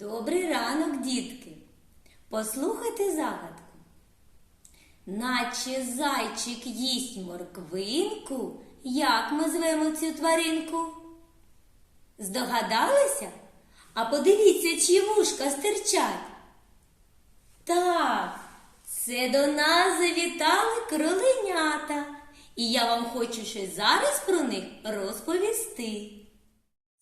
Добрий ранок, дітки. Послухайте загадку. Наче зайчик їсть морквинку, як ми звемо цю тваринку? Здогадалися? А подивіться, чиї вушка стирчать. Так, це до нас завітали кроленята, і я вам хочу ще зараз про них розповісти.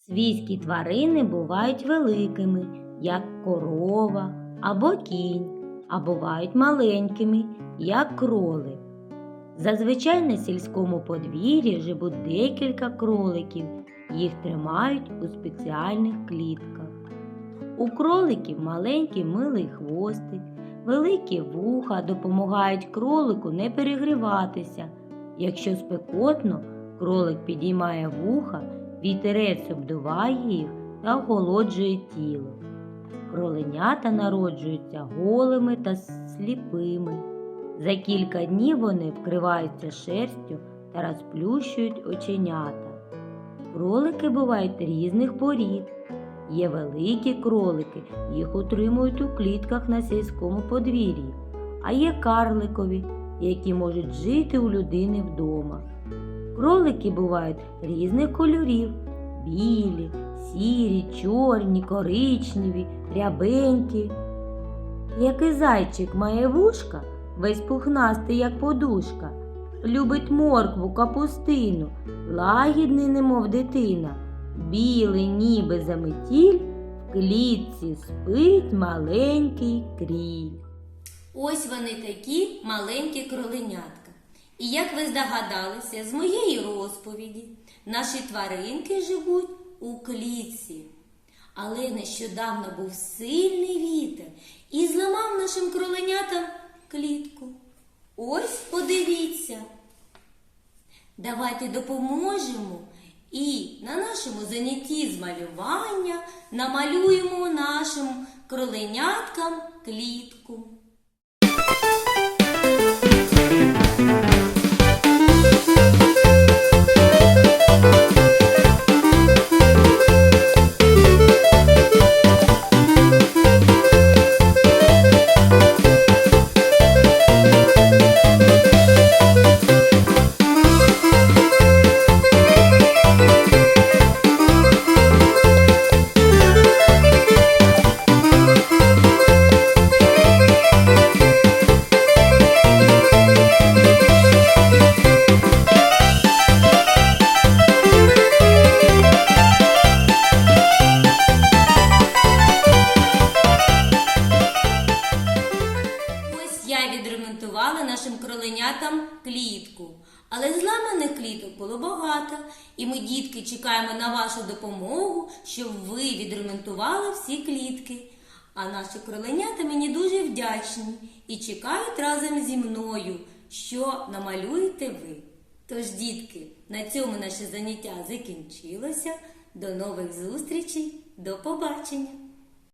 Свійські тварини бувають великими, як корова або кінь, а бувають маленькими, як кролик. Зазвичай на сільському подвір'ї живуть декілька кроликів, їх тримають у спеціальних клітках. У кроликів маленький милий хвостик, великі вуха допомагають кролику не перегріватися. Якщо спекотно, кролик підіймає вуха, вітерець обдуває їх та охолоджує тіло. Кроленята народжуються голими та сліпими. За кілька днів вони вкриваються шерстю та розплющують оченята. Кролики бувають різних порід. Є великі кролики, їх утримують у клітках на сільському подвір'ї, а є карликові, які можуть жити у людини вдома. Кролики бувають різних кольорів: білі, сірі, чорні, коричневі, рябенькі. Який зайчик має вушка, весь пухнастий, як подушка, любить моркву, капустину, лагідний, немов дитина, білий, ніби заметіль, в клітці спить маленький кріль. Ось вони такі маленькі кроленятка. І як ви здогадалися з моєї розповіді, наші тваринки живуть у клітці. Але нещодавно був сильний вітер і зламав нашим кроленятам клітку. Ось подивіться. Давайте допоможемо і на нашому занятті з малювання намалюємо нашим кроленяткам клітку. Я відремонтувала нашим кроленятам клітку. Але зламаних кліток було багато, і ми, дітки, чекаємо на вашу допомогу, щоб ви відремонтували всі клітки. А наші кроленята мені дуже вдячні і чекають разом зі мною, що намалюєте ви. Тож, дітки, на цьому наше заняття закінчилося. До нових зустрічей, до побачення!